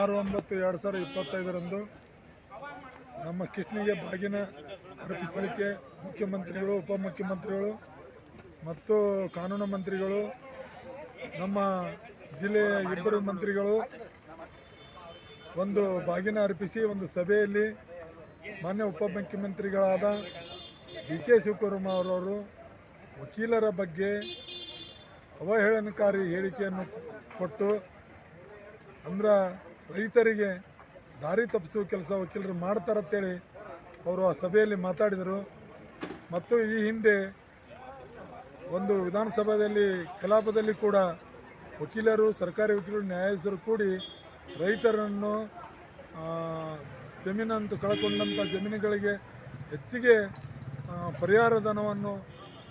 ಆರು ಒಂಬತ್ತು ಎರಡು ಸಾವಿರದ ಇಪ್ಪತ್ತೈದರಂದು ನಮ್ಮ ಕೃಷ್ಣಿಗೆ ಬಾಗಿನ ಅರ್ಪಿಸಲಿಕ್ಕೆ ಮುಖ್ಯಮಂತ್ರಿಗಳು, ಉಪಮುಖ್ಯಮಂತ್ರಿಗಳು ಮತ್ತು ಕಾನೂನು ಮಂತ್ರಿಗಳು, ನಮ್ಮ ಜಿಲ್ಲೆಯ ಇಬ್ಬರು ಮಂತ್ರಿಗಳು ಒಂದು ಬಾಗಿನ ಅರ್ಪಿಸಿ, ಒಂದು ಸಭೆಯಲ್ಲಿ ಮಾನ್ಯ ಉಪಮುಖ್ಯಮಂತ್ರಿಗಳಾದ ಡಿ ಕೆ ಶಿವಕುಮಾರ್ ಅವರು ವಕೀಲರ ಬಗ್ಗೆ ಅವಹೇಳನಕಾರಿ ಹೇಳಿಕೆಯನ್ನು ಕೊಟ್ಟು ಅಂದ್ರೆ ರೈತರಿಗೆ ದಾರಿ ತಪ್ಪಿಸುವ ಕೆಲಸ ವಕೀಲರು ಮಾಡ್ತಾರಂತೇಳಿ ಅವರು ಆ ಸಭೆಯಲ್ಲಿ ಮಾತಾಡಿದರು. ಮತ್ತು ಈ ಹಿಂದೆ ಒಂದು ವಿಧಾನಸಭೆಯಲ್ಲಿ ಕಲಾಪದಲ್ಲಿ ಕೂಡ ವಕೀಲರು, ಸರ್ಕಾರಿ ವಕೀಲರು ನ್ಯಾಯಾಧೀಶರು ಕೂಡಿ ರೈತರನ್ನು ಜಮೀನಂತ ಕಳ್ಕೊಂಡಂಥ ಜಮೀನುಗಳಿಗೆ ಹೆಚ್ಚಿಗೆ ಪರಿಹಾರ ಧನವನ್ನು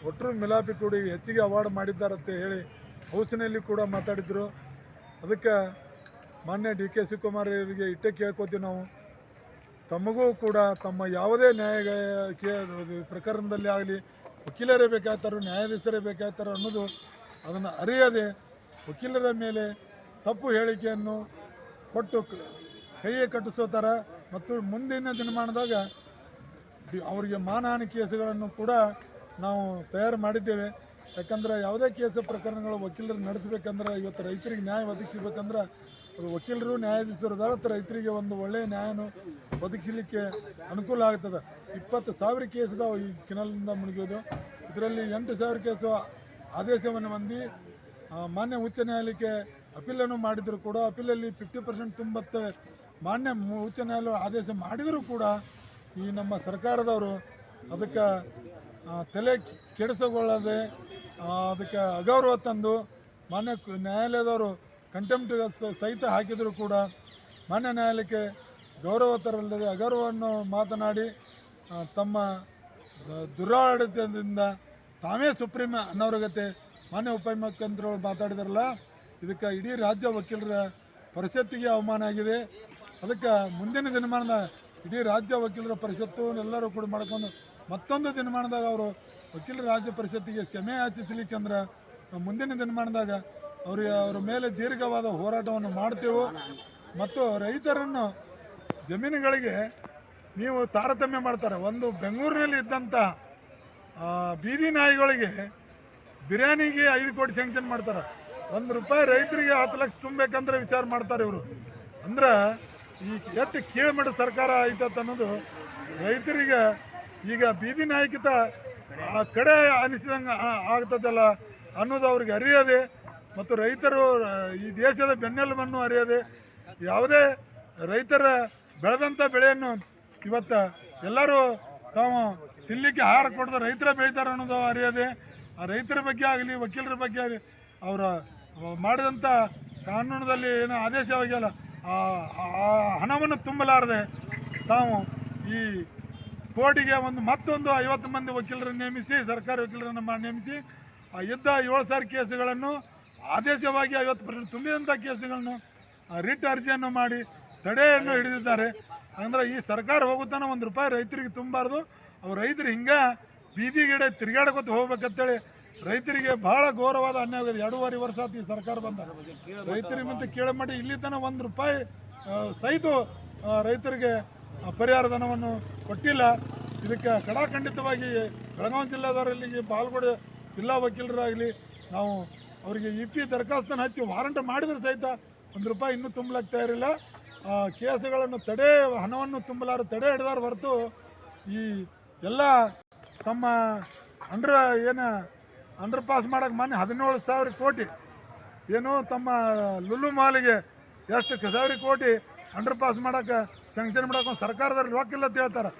ಒಟ್ಟರು ಮಿಲಾಪಿ ಕೂಡಿ ಹೆಚ್ಚಿಗೆ ಅವಾರ್ಡ್ ಮಾಡಿದ್ದಾರಂತೆ ಹೇಳಿ ಹೌಸಿನಲ್ಲಿ ಕೂಡ ಮಾತಾಡಿದರು. ಅದಕ್ಕೆ ಮಾನ್ಯ ಡಿ ಕೆ ಶಿವಕುಮಾರ್ ಅವರಿಗೆ ಇಟ್ಟೆ ಕೇಳ್ಕೊತೀವಿ ನಾವು. ತಮಗೂ ಕೂಡ ತಮ್ಮ ಯಾವುದೇ ನ್ಯಾಯ ಪ್ರಕರಣದಲ್ಲಿ ಆಗಲಿ, ವಕೀಲರೇ ಬೇಕಾಗ್ತಾರೋ ನ್ಯಾಯಾಧೀಶರೇ ಬೇಕಾಗ್ತಾರೋ ಅನ್ನೋದು ಅದನ್ನು ಅರಿಯದೆ ವಕೀಲರ ಮೇಲೆ ತಪ್ಪು ಹೇಳಿಕೆಯನ್ನು ಕೊಟ್ಟು ಕೈಯೇ ಕಟ್ಟಿಸೋ ಥರ ಮತ್ತು ಮುಂದಿನ ದಿನಮಾನದಾಗ ಅವರಿಗೆ ಮಾನಹಾನಿ ಕೇಸುಗಳನ್ನು ಕೂಡ ನಾವು ತಯಾರು ಮಾಡಿದ್ದೇವೆ. ಯಾಕಂದ್ರೆ ಯಾವುದೇ ಕೇಸು ಪ್ರಕರಣಗಳು ವಕೀಲರು ನಡೆಸಬೇಕಂದ್ರೆ, ಇವತ್ತು ರೈತರಿಗೆ ನ್ಯಾಯ ಒದಗಿಸಬೇಕಂದ್ರೆ ವಕೀಲರು, ನ್ಯಾಯಾಧೀಶರು ಅದಾರ ರೈತರಿಗೆ ಒಂದು ಒಳ್ಳೆಯ ನ್ಯಾಯನು ಒದಗಿಸಲಿಕ್ಕೆ ಅನುಕೂಲ ಆಗ್ತದೆ. ಇಪ್ಪತ್ತು ಸಾವಿರ ಕೇಸ್ ಈ ಕೆನಲ್ನಿಂದ ಮುಳುಗೋದು ಇದರಲ್ಲಿ ಎಂಟು ಸಾವಿರ ಕೇಸು ಆದೇಶವನ್ನು ಹೊಂದಿ ಮಾನ್ಯ ಉಚ್ಚ ನ್ಯಾಯಾಲಯಕ್ಕೆ ಅಪೀಲನ್ನು ಮಾಡಿದರೂ ಕೂಡ, ಅಪೀಲಲ್ಲಿ ಫಿಫ್ಟಿ ಪರ್ಸೆಂಟ್ ತುಂಬತ್ತೆ ಮಾನ್ಯ ಉಚ್ಚ ನ್ಯಾಯಾಲಯ ಆದೇಶ ಮಾಡಿದರೂ ಕೂಡ ಈ ನಮ್ಮ ಸರ್ಕಾರದವರು ಅದಕ್ಕೆ ತಲೆ ಕೆಡಿಸಿಕೊಳ್ಳದೆ ಅದಕ್ಕೆ ಅಗೌರವ ತಂದು ಮಾನ್ಯ ನ್ಯಾಯಾಲಯದವರು ಕಂಟೆಂಪ್ಟ್ ಸಹಿತ ಹಾಕಿದರೂ ಕೂಡ ಮಾನ್ಯ ನ್ಯಾಯಾಲಯಕ್ಕೆ ಗೌರವ ತರಲ್ಲದೆ ಅಗೌರವವನ್ನು ಮಾತನಾಡಿ ತಮ್ಮ ದುರಾಡಳಿತದಿಂದ ತಾವೇ ಸುಪ್ರೀಂ ಅನವರಗತೆ ಮಾನ್ಯ ಉಪಮುಖ್ಯಮಂತ್ರಿಗಳು ಮಾತಾಡಿದಾರಲ್ಲ, ಇದಕ್ಕೆ ಇಡೀ ರಾಜ್ಯ ವಕೀಲರ ಪರಿಷತ್ತಿಗೆ ಅವಮಾನ ಆಗಿದೆ. ಅದಕ್ಕೆ ಮುಂದಿನ ದಿನಮಾನದ ಇಡೀ ರಾಜ್ಯ ವಕೀಲರ ಪರಿಷತ್ತು ಎಲ್ಲರೂ ಕೂಡ ಮಾಡ್ಕೊಂಡು ಮತ್ತೊಂದು ದಿನಮಾನದಾಗ ಅವರು ವಕೀಲರ ರಾಜ್ಯ ಪರಿಷತ್ತಿಗೆ ಕ್ಷಮೆ ಯಾಚಿಸಲಿಕ್ಕೆ ಅಂದ್ರೆ ಮುಂದಿನ ದಿನಮಾನದಾಗ ಅವ್ರಿಗೆ ಅವರ ಮೇಲೆ ದೀರ್ಘವಾದ ಹೋರಾಟವನ್ನು ಮಾಡ್ತೇವೆ ಮತ್ತು ರೈತರನ್ನು ಜಮೀನುಗಳಿಗೆ ನೀವು ತಾರತಮ್ಯ ಮಾಡ್ತಾರೆ. ಒಂದು ಬೆಂಗಳೂರಿನಲ್ಲಿ ಇದ್ದಂಥ ಬೀದಿ ನಾಯಿಗಳಿಗೆ ಬಿರಿಯಾನಿಗೆ ಐದು ಕೋಟಿ ಸ್ಯಾಂಕ್ಷನ್ ಮಾಡ್ತಾರೆ. ಒಂದು ರೂಪಾಯಿ ರೈತರಿಗೆ ಹತ್ತು ಲಕ್ಷ ತುಂಬಬೇಕಂದ್ರೆ ವಿಚಾರ ಮಾಡ್ತಾರೆ ಇವರು. ಅಂದ್ರೆ ಈ ಎಷ್ಟು ಕೀಳ್ಮಟ್ಟ ಸರ್ಕಾರ ಐತತ್ ಅನ್ನೋದು ರೈತರಿಗೆ ಈಗ ಬೀದಿ ನಾಯಕಿತ ಆ ಕಡೆ ಅನಿಸಿದಂಗೆ ಆಗ್ತದಲ್ಲ ಅನ್ನೋದು ಅವ್ರಿಗೆ ಅರಿಯದೆ ಮತ್ತು ರೈತರು ಈ ದೇಶದ ಬೆನ್ನೆಲುಬನ್ನು ಅರಿಯದೆ ಯಾವುದೇ ರೈತರ ಬೆಳೆದಂಥ ಬೆಳೆಯನ್ನು ಇವತ್ತು ಎಲ್ಲರೂ ತಾವು ತಿನ್ನಲಿಕ್ಕೆ ಆಹಾರ ಕೊಡದ ರೈತರ ಬೆಳೀತಾರೆ ಅನ್ನೋದು ಅರಿಯದೆ, ಆ ರೈತರ ಬಗ್ಗೆ ಆಗಲಿ, ವಕೀಲರ ಬಗ್ಗೆ ಆಗಲಿ, ಅವರ ಮಾಡಿದಂಥ ಕಾನೂನದಲ್ಲಿ ಏನು ಆದೇಶವಾಗಿಲ್ಲ ಆ ಹಣವನ್ನು ತುಂಬಲಾರದೆ ತಾವು ಈ ಕೋರ್ಟಿಗೆ ಒಂದು ಮತ್ತೊಂದು ಐವತ್ತು ಮಂದಿ ವಕೀಲರನ್ನು ನೇಮಿಸಿ, ಸರ್ಕಾರಿ ವಕೀಲರನ್ನು ನೇಮಿಸಿ, ಆ ಯುದ್ಧ ಏಳು ಸಾವಿರ ಕೇಸುಗಳನ್ನು ಆದೇಶವಾಗಿ ಐವತ್ತು ಪರ್ಸೆಂಟ್ ತುಂಬಿದಂಥ ಕೇಸುಗಳನ್ನು ರಿಟ್ ಅರ್ಜಿಯನ್ನು ಮಾಡಿ ತಡೆಯನ್ನು ಹಿಡಿದಿದ್ದಾರೆ. ಅಂದರೆ ಈ ಸರ್ಕಾರ ಹೋಗುತ್ತಾನೆ, ಒಂದು ರೂಪಾಯಿ ರೈತರಿಗೆ ತುಂಬಾರ್ದು. ಅವ್ರು ರೈತರು ಹಿಂಗೆ ಬೀದಿಗಿಡೆ ತಿರುಗಾಡ್ಕೊತ ಹೋಗ್ಬೇಕಂತೇಳಿ ರೈತರಿಗೆ ಬಹಳ ಘೋರವಾದ ಅನ್ಯಾಯ ಆಗಿದೆ. ಎರಡೂವರೆ ವರ್ಷ ಆಯ್ತು ಈ ಸರ್ಕಾರ ಬಂದ. ರೈತರಿಗೆ ಮತ್ತೆ ಕೇಳ ಮಾಡಿ, ಇಲ್ಲಿ ತನಕ ಒಂದು ರೂಪಾಯಿ ಸಹಿತ ರೈತರಿಗೆ ಪರಿಹಾರ ಧನವನ್ನು ಕೊಟ್ಟಿಲ್ಲ. ಇದಕ್ಕೆ ಕಡಾಖಂಡಿತವಾಗಿ ಬೆಳಗಾವಿ ಜಿಲ್ಲಾದವರಲ್ಲಿ ಪಾಲ್ಗೊಳ್ಳ ಜಿಲ್ಲಾ ವಕೀಲರಾಗಲಿ, ನಾವು ಅವರಿಗೆ ಇ ಪಿ ದರಖಾಸ್ತನ್ನು ಹಚ್ಚಿ ವಾರಂಟ್ ಮಾಡಿದ್ರೆ ಸಹಿತ ಒಂದು ರೂಪಾಯಿ ಇನ್ನೂ ತುಂಬಲಾಗ್ತಾ ಇರಲಿಲ್ಲ. ಕೇಸುಗಳನ್ನು ತಡೆ, ಹಣವನ್ನು ತುಂಬಲಾರ ತಡೆ ಹಿಡಿದಾರ ಹೊರತು ಈ ಎಲ್ಲ ತಮ್ಮ ಅಂಡ್ರ ಏನು ಅಂಡರ್ ಪಾಸ್ ಮಾಡಕ್ಕೆ ಮೊನ್ನೆ ಹದಿನೇಳು ಸಾವಿರ ಕೋಟಿ. ಏನು ತಮ್ಮ ಲುಲು ಮಾಲಿಗೆ ಎಷ್ಟು ಸಾವಿರ ಕೋಟಿ ಅಂಡರ್ ಪಾಸ್ ಮಾಡೋಕ್ಕೆ ಸ್ಯಾಂಕ್ಷನ್ ಮಾಡೋಕೆ ಸರ್ಕಾರದಲ್ಲಿ ರೊಕ್ಕಿಲ್ಲ ಅಂತ ಹೇಳ್ತಾರೆ.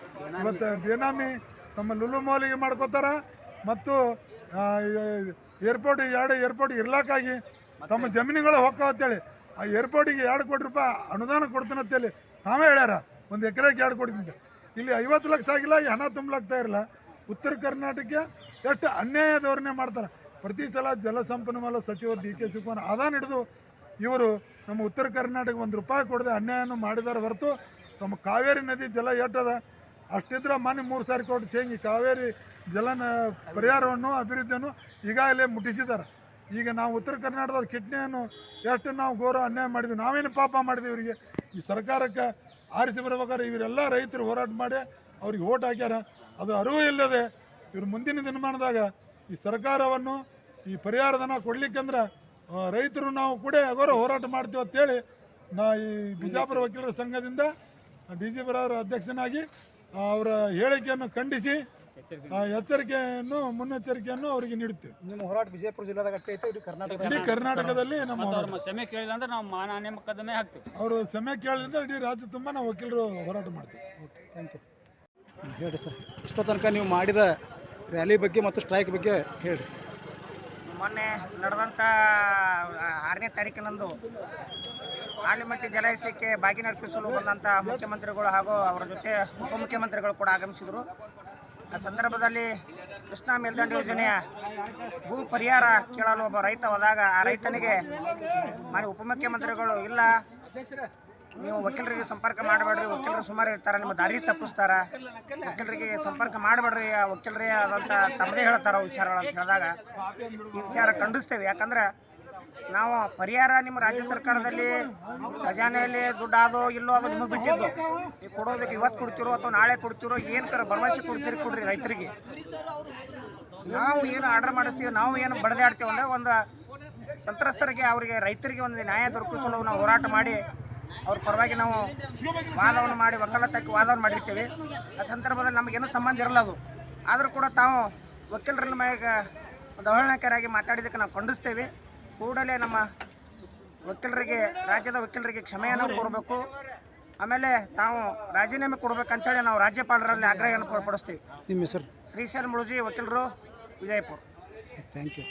ಇವತ್ತು ಬೇನಾಮಿ ತಮ್ಮ ಲುಲು ಮಾಲಿಗೆ ಮಾಡ್ಕೋತಾರೆ. ಮತ್ತು ಏರ್ಪೋರ್ಟ್ ಎರಡು ಏರ್ಪೋರ್ಟ್ ಇರ್ಲಾಕಾಗಿ ತಮ್ಮ ಜಮೀನುಗಳು ಹೋಗ್ತಾವ ಅಂತೇಳಿ. ಆ ಏರ್ಪೋರ್ಟಿಗೆ ಎರಡು ಕೋಟಿ ರೂಪಾಯಿ ಅನುದಾನ ಕೊಡ್ತೀನಿ ಅಂತೇಳಿ ತಾವೇ ಹೇಳ್ಯಾರ. ಒಂದು ಎಕರೆಗೆ ಎರಡು ಕೋಟಿ ಅಂತ ಇಲ್ಲಿ ಐವತ್ತು ಲಕ್ಷ ಆಗಿಲ್ಲ ಹಣ ತುಂಬಲಾಗ್ತಾ ಇರಲ್ಲ. ಉತ್ತರ ಕರ್ನಾಟಕಕ್ಕೆ ಎಷ್ಟು ಅನ್ಯಾಯ ಧೋರಣೆ ಮಾಡ್ತಾರೆ. ಪ್ರತಿ ಸಲ ಜಲಸಂಪನ್ಮೂಲ ಸಚಿವ ಡಿ ಕೆ ಶಿವಕುಮಾರ್ ಅದಾನ ಹಿಡಿದು ಇವರು ನಮ್ಮ ಉತ್ತರ ಕರ್ನಾಟಕ ಒಂದು ರೂಪಾಯಿ ಕೊಡದೆ ಅನ್ಯಾಯವನ್ನು ಮಾಡಿದಾರೆ ಹೊರತು ತಮ್ಮ ಕಾವೇರಿ ನದಿ ಜಲ ಎಟ್ಟದ ಅಷ್ಟಿದ್ರೆ ಮನೆ ಮೂರು ಸಾರಿ ಕೊಟ್ಟು ಸೇಂಗಿ ಕಾವೇರಿ ಜಲನ ಪರಿಹಾರವನ್ನು ಅಭಿವೃದ್ಧಿಯನ್ನು ಈಗಾಗಲೇ ಮುಟ್ಟಿಸಿದ್ದಾರೆ. ಈಗ ನಾವು ಉತ್ತರ ಕರ್ನಾಟಕದವ್ರ ಕಿಡ್ನಿಯನ್ನು ಎಷ್ಟು ನಾವು ಗೌರವ ಅನ್ಯಾಯ ಮಾಡಿದ್ವಿ, ನಾವೇನು ಪಾಪ ಮಾಡಿದ್ವಿ ಇವರಿಗೆ? ಈ ಸರ್ಕಾರಕ್ಕೆ ಆರಿಸಿ ಬರ್ಬೇಕಾದ್ರೆ ಇವರೆಲ್ಲ ರೈತರು ಹೋರಾಟ ಮಾಡಿ ಅವ್ರಿಗೆ ಓಟ್ ಹಾಕ್ಯಾರ. ಅದು ಅರಿವು ಇಲ್ಲದೆ ಇವರು ಮುಂದಿನ ದಿನಮಾನದಾಗ ಈ ಸರ್ಕಾರವನ್ನು ಈ ಪರಿಹಾರಧನ ಕೊಡ್ಲಿಕ್ಕಂದ್ರೆ ರೈತರು ನಾವು ಕೂಡ ಅಗೋರ ಹೋರಾಟ ಮಾಡ್ತೀವಿ ಅಂತೇಳಿ ನಾ ಈ ಬಿಜಾಪುರ ವಕೀಲರ ಸಂಘದಿಂದ ಡಿ ಸಿ ಅವರ ಅಧ್ಯಕ್ಷನಾಗಿ ಅವರ ಹೇಳಿಕೆಯನ್ನು ಖಂಡಿಸಿ ಆ, ಎಚ್ಚರಿಕೆಯನ್ನು ಮುನ್ನೆಚ್ಚರಿಕೆಯನ್ನು ಅವರಿಗೆ ನೀಡುತ್ತೆ ನಿಮ್ಮ ಹೋರಾಟ ವಿಜಯಪುರ ಜಿಲ್ಲಾದಾಗ ಅಟ್ಟೆ ಐತೆ ಇಡೀ ಕರ್ನಾಟಕ ಇಡೀ ಕರ್ನಾಟಕದಲ್ಲಿ ನಮ್ಮ ಹೋರಾಟ. ಅವ್ರ ಕ್ಷಮೆ ಕೇಳಿಲ್ಲ ಅಂದ್ರೆ ನಾವು ಮಾನಾನೆ ಮೊಕದ್ದಮೆ ಹಾಕ್ತೀವಿ. ಅವರು ಸಮಯ ಕೇಳಿದ್ರೆ ಇಡೀ ರಾಜ್ಯ ತುಂಬ ನಾವು ವಕೀಲರು ಹೋರಾಟ ಮಾಡ್ತೀವಿ. ಓಕೆ ಥ್ಯಾಂಕ್ ಯು ಹೇಳಿ ಸರ್ ಇಷ್ಟೋ ತನಕ ನೀವು ಮಾಡಿದ ರ್ಯಾಲಿ ಬಗ್ಗೆ ಮತ್ತು ಸ್ಟ್ರೈಕ್ ಬಗ್ಗೆ ಹೇಳಿ ಮೊನ್ನೆ ನಡೆದಂಥ ಆರನೇ ತಾರೀಕಿನಂದು ಆಲಿಮಟ್ಟಿ ಜಲಾಶಯಕ್ಕೆ ಬಾಗಿನರ್ಪಿಸಲು ಬಂದಂಥ ಮುಖ್ಯಮಂತ್ರಿಗಳು ಹಾಗೂ ಅವರ ಜೊತೆ ಉಪಮುಖ್ಯಮಂತ್ರಿಗಳು ಕೂಡ ಆಗಮಿಸಿದರು. ಸಂದರ್ಭದಲ್ಲಿ ಕೃಷ್ಣ ಮೇಲ್ದಂಡೆ ಯೋಜನೆಯ ಭೂ ಪರಿಹಾರ ಕೇಳಲು ಒಬ್ಬ ರೈತ ಹೋದಾಗ ಆ ರೈತನಿಗೆ, ಮಾನ್ಯ ಉಪಮುಖ್ಯಮಂತ್ರಿಗಳು, ಇಲ್ಲ, ನೀವು ವಕೀಲರಿಗೆ ಸಂಪರ್ಕ ಮಾಡಬೇಡ್ರಿ, ವಕೀಲರು ಸುಮಾರು ಇರ್ತಾರೆ, ನಿಮ್ಮ ದಾರಿ ತಪ್ಪಿಸ್ತಾರ, ವಕೀಲರಿಗೆ ಸಂಪರ್ಕ ಮಾಡಬೇಡ್ರಿ, ಆ ವಕೀಲರೇ ಆದಂಥ ತಮ್ಮದೇ ಹೇಳ್ತಾರ ವಿಚಾರಗಳು ಅಂತ ಹೇಳಿದಾಗ ಈ ವಿಚಾರ ಖಂಡಿಸ್ತೇವೆ. ಯಾಕಂದ್ರೆ ನಾವು ಪರಿಹಾರ ನಿಮ್ಮ ರಾಜ್ಯ ಸರ್ಕಾರದಲ್ಲಿ ಖಜಾನೆಯಲ್ಲಿ ದುಡ್ಡು ಆದೋ ಇಲ್ಲೋ ಅದು ನಿಮಗೆ ಬಿಟ್ಟಿದ್ದು. ನೀವು ಕೊಡೋದಕ್ಕೆ ಇವತ್ತು ಕೊಡ್ತಿರೋ ಅಥವಾ ನಾಳೆ ಕೊಡ್ತಿರೋ ಏನು ಕರ ಭರವಸೆ ಕೊಡ್ತೀರಿ ಕೊಡ್ರಿ ರೈತರಿಗೆ. ನಾವು ಏನು ಆರ್ಡರ್ ಮಾಡಿಸ್ತೀವಿ, ನಾವು ಏನು ಬಡದಾಡ್ತೀವಿ ಅಂದರೆ ಒಂದು ಸಂತ್ರಸ್ತರಿಗೆ, ಅವರಿಗೆ ರೈತರಿಗೆ ಒಂದು ನ್ಯಾಯ ದೊರಕಿಸಲು ನಾವು ಹೋರಾಟ ಮಾಡಿ, ಅವ್ರ ಪರವಾಗಿ ನಾವು ವಾದವನ್ನು ಮಾಡಿ ವಕಾಲತ್ತಕ್ಕೆ ವಾದವನ್ನು ಮಾಡಿರ್ತೀವಿ. ಆ ಸಂದರ್ಭದಲ್ಲಿ ನಮಗೇನು ಸಂಬಂಧ ಇರಲ್ಲ ಅದು. ಆದರೂ ಕೂಡ ತಾವು ವಕೀಲರ ಮ್ಯಾಗ ಒಂದು ಅವಹೇಳನಕಾರಾಗಿ ಮಾತಾಡಿದ್ದಕ್ಕೆ ನಾವು ಖಂಡಿಸ್ತೇವೆ. ಕೂಡಲೇ ನಮ್ಮ ವಕೀಲರಿಗೆ ರಾಜ್ಯದ ವಕೀಲರಿಗೆ ಕ್ಷಮೆಯನ್ನು ಕೊಡಬೇಕು ಆಮೇಲೆ ತಾವು ರಾಜೀನಾಮೆ ಕೊಡಬೇಕಂತೇಳಿ ನಾವು ರಾಜ್ಯಪಾಲರಲ್ಲಿ ಆಗ್ರಹವನ್ನು ಪಡಿಸ್ತೀವಿ. ನಿಮ್ಮ ಹೆಸರು? ಶ್ರೀಶೈಲ್ ಮುಳುಜಿ ವಕೀಲರು ವಿಜಯಪುರ. Thank you.